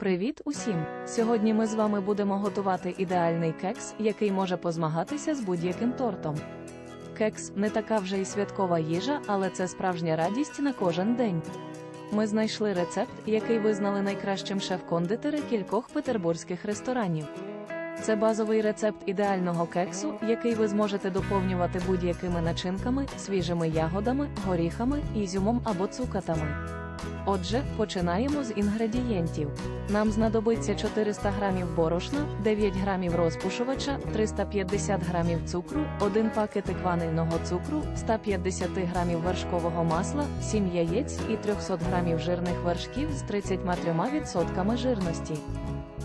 Привіт усім! Сьогодні ми з вами будемо готувати ідеальний кекс, який може позмагатися з будь-яким тортом. Кекс не така вже й святкова їжа, але це справжня радість на кожен день. Ми знайшли рецепт, який визнали найкращим шеф-кондитери кількох петербурзьких ресторанів. Це базовий рецепт ідеального кексу, який ви зможете доповнювати будь-якими начинками, свіжими ягодами, горіхами, ізюмом або цукатами. Отже, починаємо з інгредієнтів. Нам знадобиться 400 грамів борошна, 9 грамів розпушувача, 350 грамів цукру, 1 пакетик ванильного цукру, 150 грамів вершкового масла, 7 яєць і 300 грамів жирних вершків з 33% жирності.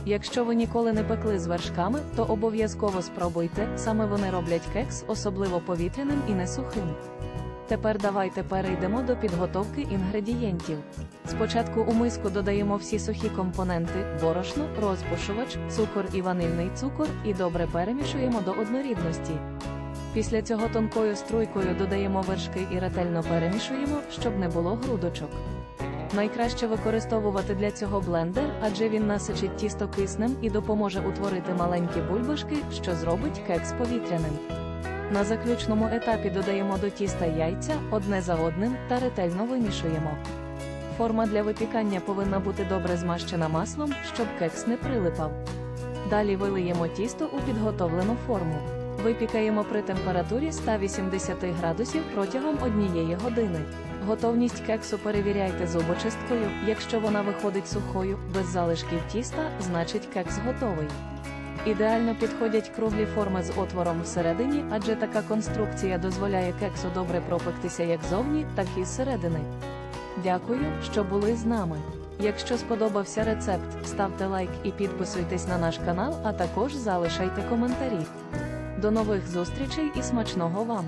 Якщо ви ніколи не пекли з вершками, то обов'язково спробуйте, саме вони роблять кекс особливо повітряним і не сухим. Тепер давайте перейдемо до підготовки інгредієнтів. Спочатку у миску додаємо всі сухі компоненти: борошно, розпушувач, цукор і ванильний цукор, і добре перемішуємо до однорідності. Після цього тонкою струйкою додаємо вершки і ретельно перемішуємо, щоб не було грудочок. Найкраще використовувати для цього блендер, адже він насичить тісто киснем і допоможе утворити маленькі бульбашки, що зробить кекс повітряним. На заключному етапі додаємо до тіста яйця одне за одним та ретельно вимішуємо. Форма для випікання повинна бути добре змащена маслом, щоб кекс не прилипав. Далі вилиємо тісто у підготовлену форму. Випікаємо при температурі 180 градусів протягом однієї години. Готовність кексу перевіряйте зубочисткою. Якщо вона виходить сухою, без залишків тіста, значить кекс готовий. Ідеально підходять круглі форми з отвором всередині, адже така конструкція дозволяє кексу добре пропектися як зовні, так і зсередини. Дякую, що були з нами. Якщо сподобався рецепт, ставте лайк і підписуйтесь на наш канал, а також залишайте коментарі. До нових зустрічей і смачного вам!